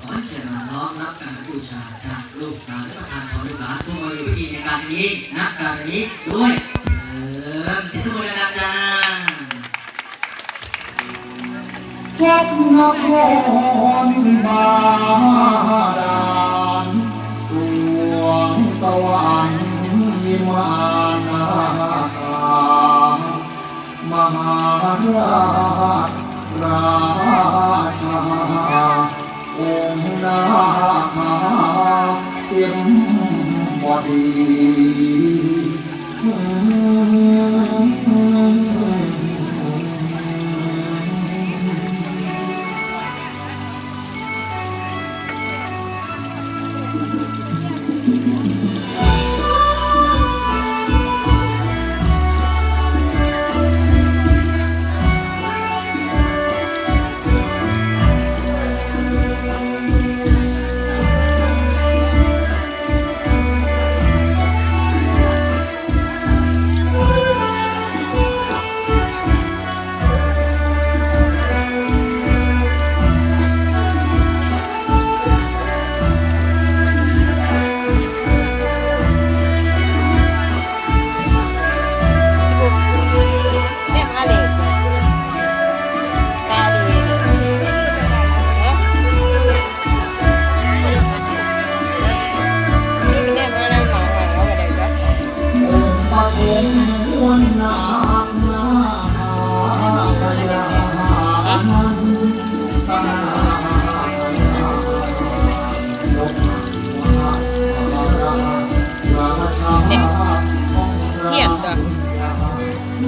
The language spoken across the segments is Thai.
ขอเชิญน้องรับการบูชาจากลูกหลานและประธานของลูกหลานผู้มาอยู่พิธีในการนี้นักการนี้ด้วยเออที่ทุกคนดังจ้าพบนครบาดาลสวงสวรรค์วิมานาคามหาราชราชา องค์นาคาเทียมบดี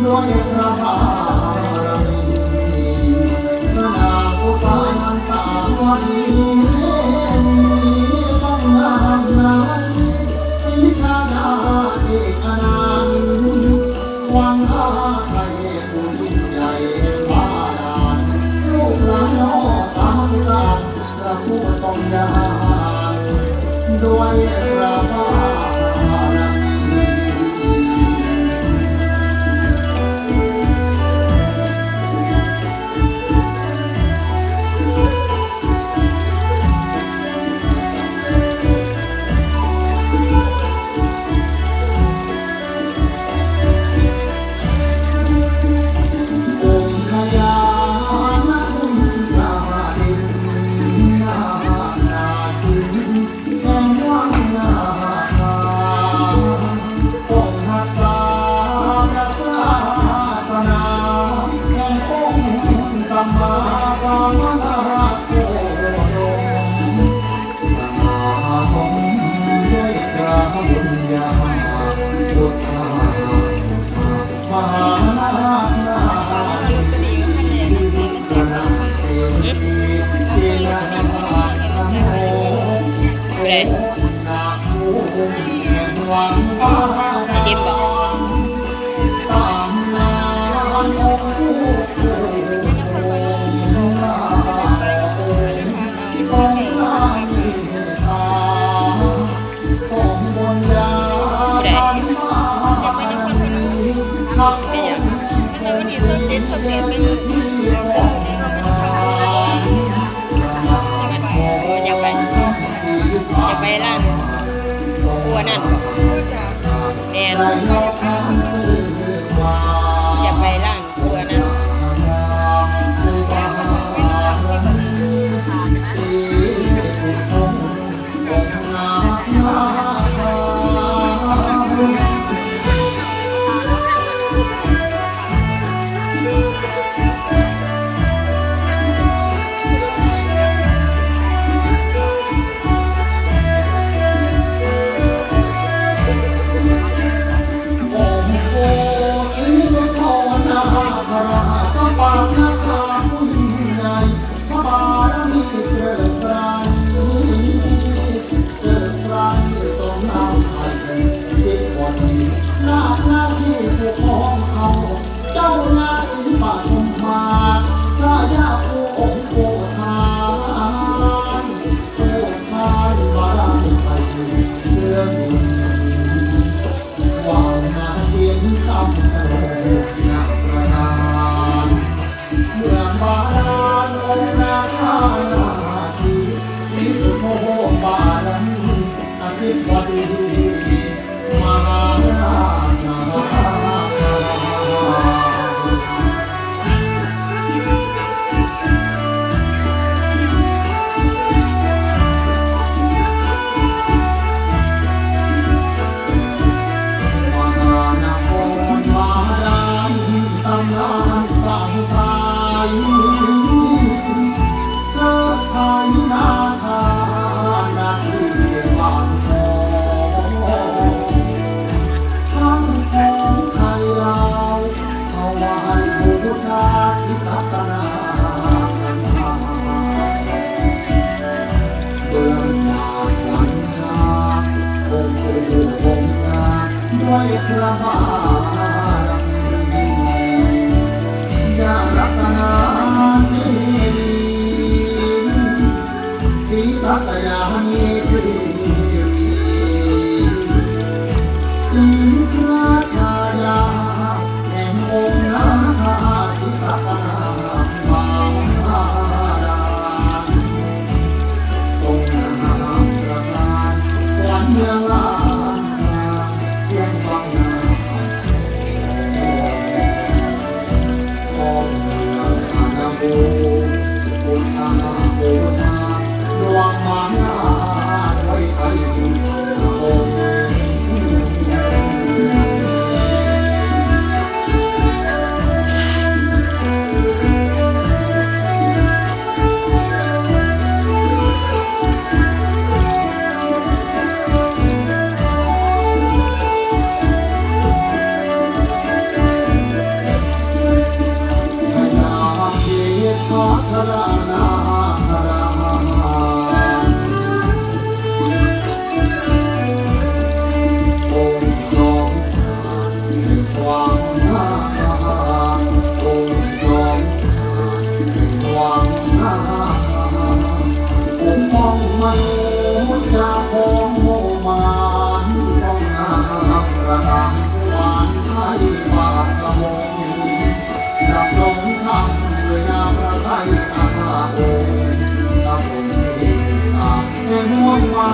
ด้วยพระบารมีพระนางอุสานันตาวดีมีสงงามนาทีสีชาดาเอกอนันต์วังอาไทยผู้ยิ่งใหญ่บาดาลลูกหลานน้อสาธุกาพระผู้ทรงญาณด้วยพระบา ไปร้านกลัวนั่นบอกรู้จักแมน ด้วยพระบารมียารัตนาสีสีสัตยานีคื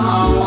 Oh.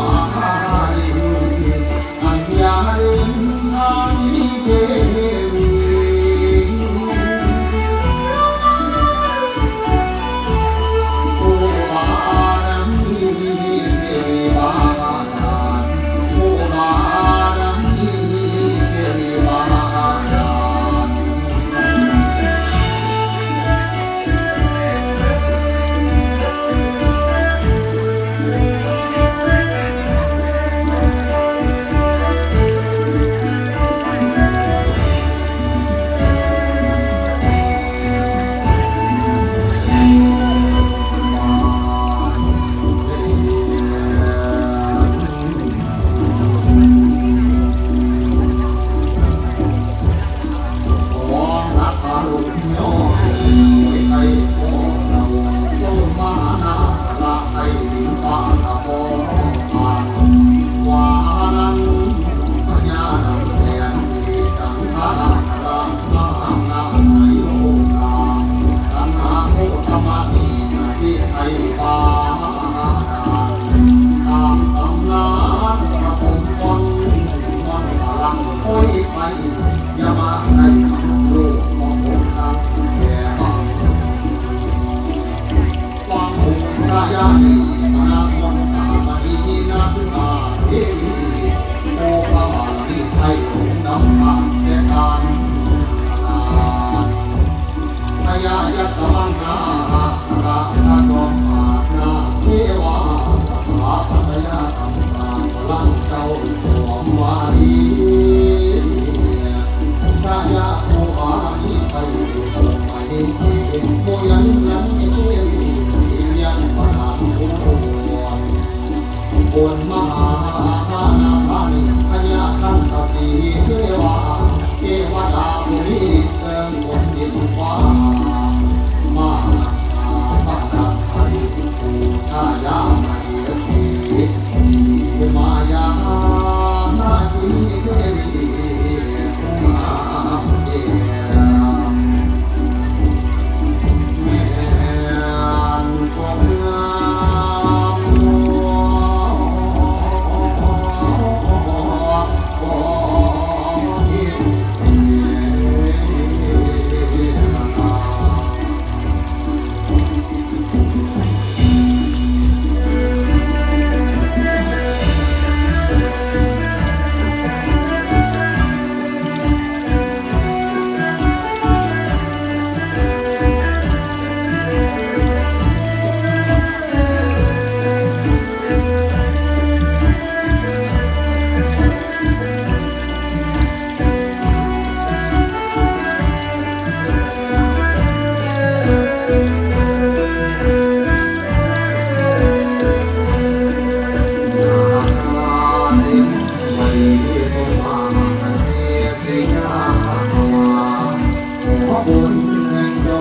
บุญแห่งดว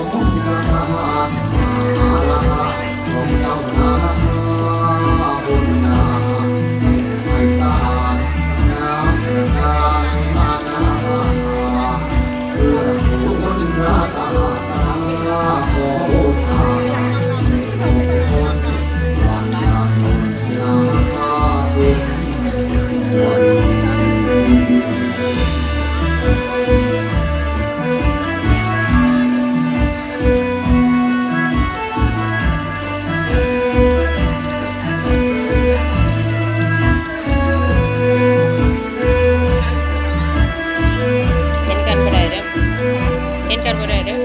ง कर रहे हैं।